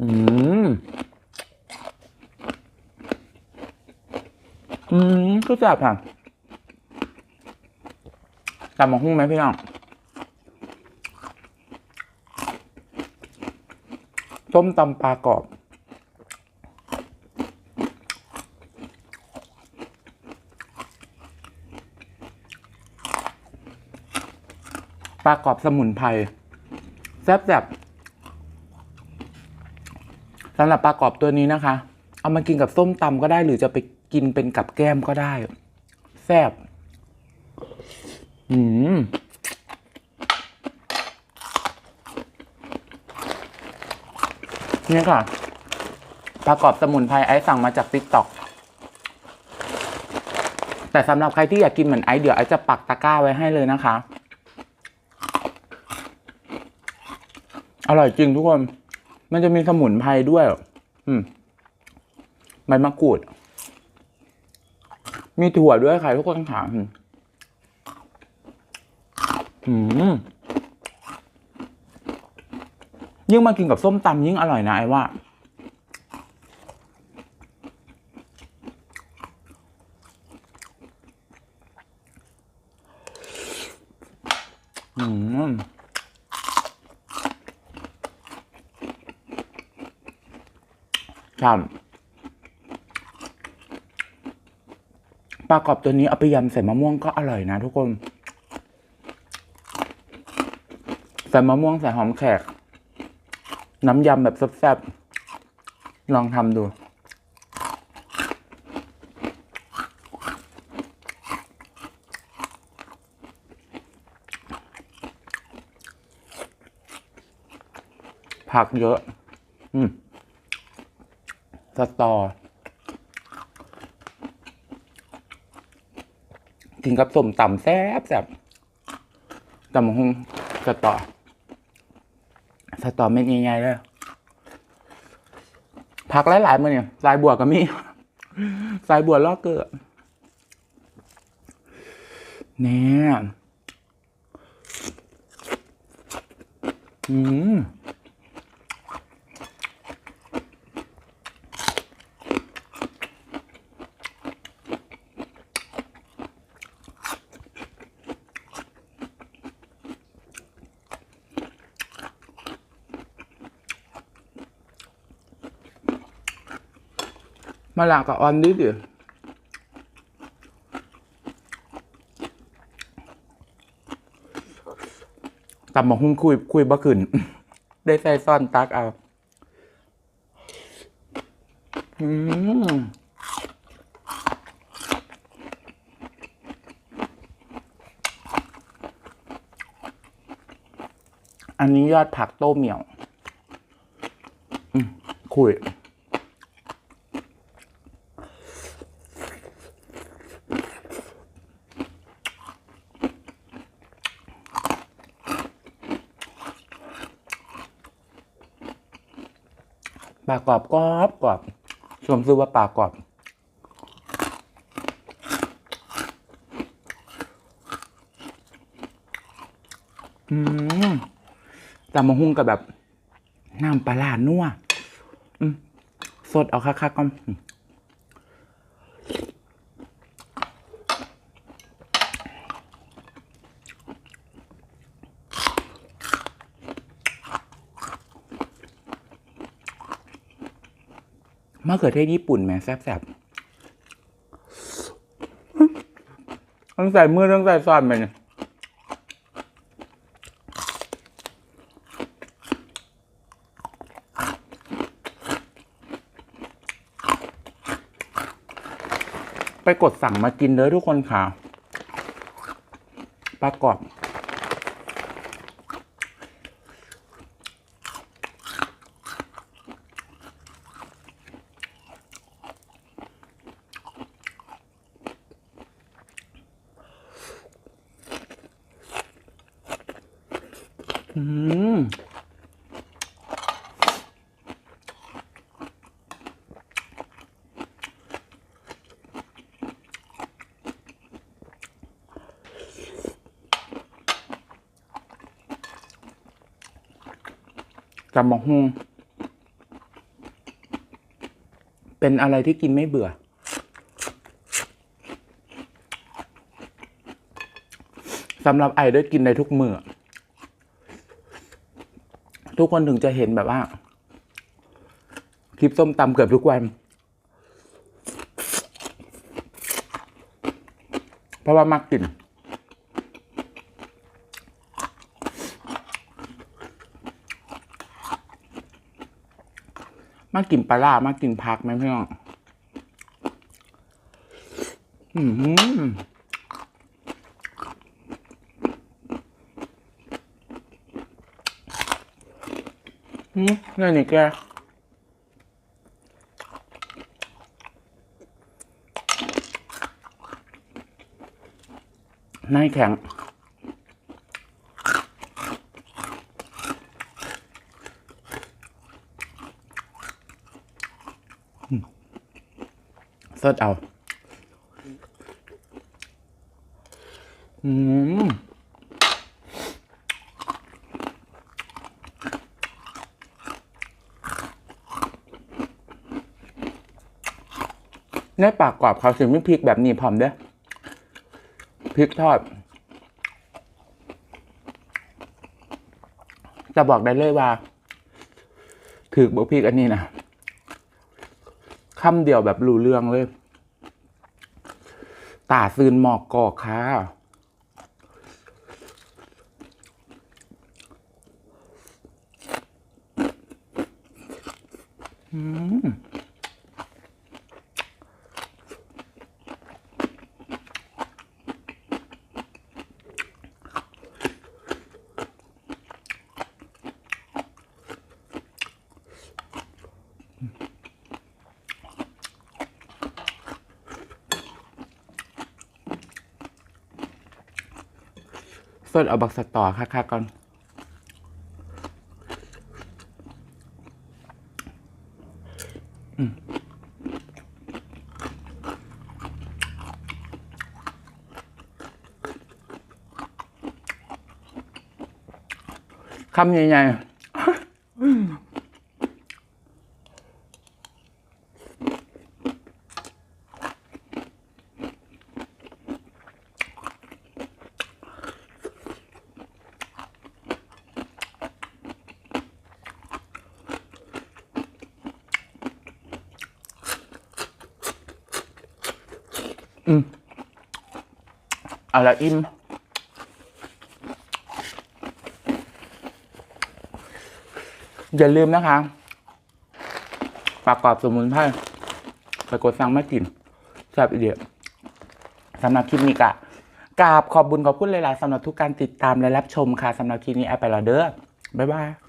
อืม อืมก็แซ่บค่ะตำมะฮุ่งไหมพี่น้อง ต้มตำปลากรอบ ปลากรอบสมุนไพรแซ่บแบบ สำหรับปลากรอบตัวนี้นะคะ เอามากินกับส้มตำก็ได้ หรือจะไปกินเป็นกับแก้มก็ได้ แซ่บอืมเนี่ยค่ะปลากรอบสมุนไพรไอซ์สั่งมาจากติ๊กต็อกแต่สำหรับใครที่อยากกินเหมือนไอซ์เดี๋ยวไอซ์จะปักตะกร้าไว้ให้เลยนะคะ อร่อยจริงทุกคน มันจะมีสมุนไพรด้วย อืมใบมะกรูด มีถั่วด้วยค่ะทุกคนค่ะอืมอืมยิ่งมากินกับส้มตำยิ่งอร่อยนะไอ้ว่า อืม ครับปลากรอบตัวนี้เอาไปยำใส่มะม่วงก็อร่อยนะทุกคน ใส่มะม่วงใส่หอมแขก น้ำยำแบบแซ่บๆลองทำดูผักเยอะ อืม สตอ กินกับส้มตำแซ่บแซ่บตำบักหงสตอ สตอเม็ดใหญ่ๆเลยผักหลายๆมือเนี่ยสายบัวก็มีสายบัวลอกเกลือเนี่ยอืม มาหลากกับออนดิดิตำบักหุ่งคุยคุยบ่ขึ้น ได้ใส่ซ่อนตักเอาอืมอันนี้ยอดผักโต้เหมี่ยว อืมคุย ปลากรอบกรอบกรอบสวมซื้อว่าปลากรอบอืมแต่มาหุ้งกับแบบน้ำปลาร้านัวอืมสดเอาคักๆก่อนะเขือเทศญี่ปุ่นแม่แซ่บๆต้องใส่มือต้องใส่ซอสไปเนี่ยไปกดสั่งมากินเลยทุกคนค่ะปลากรอบ อืมจำมะฮุงเป็นอะไรที่กินไม่เบื่อ สำหรับไอได้กินในทุกมือ ทุกคนถึงจะเห็นแบบว่า คลิปส้มตำเกือบทุกวัน เพราะว่ามักกินมากินปลาร้ามากินพักไหมพี่น้อง อืม อืมนี่นี่แกนายแข็งสดเอา อืม ในปากกรอบเขาถึงไม่พริกแบบนี้พร้อมเด้อพริกทอด จะบอกได้เลยว่า ถือบพริกอันนี้นะคำเดียวแบบรู้เรื่องเลย ตาซืนหมอกกอกค่ะอืม สดเอาบักสตอค่ะค่ะก่อนคำใหญ่ๆ อืมเอาละอิ่มอย่าลืมนะคะประกอบสมุนไพรไปกดสั่งมากินแซ่บอีเดียสำหรับคลิปนี้กะกราบขอบบุญขอบคุณหลายๆสำหรับทุกการติดตามและรับชมค่ะสำหรับคลิปนี้แอปไปและเด้อบ๊ายบาย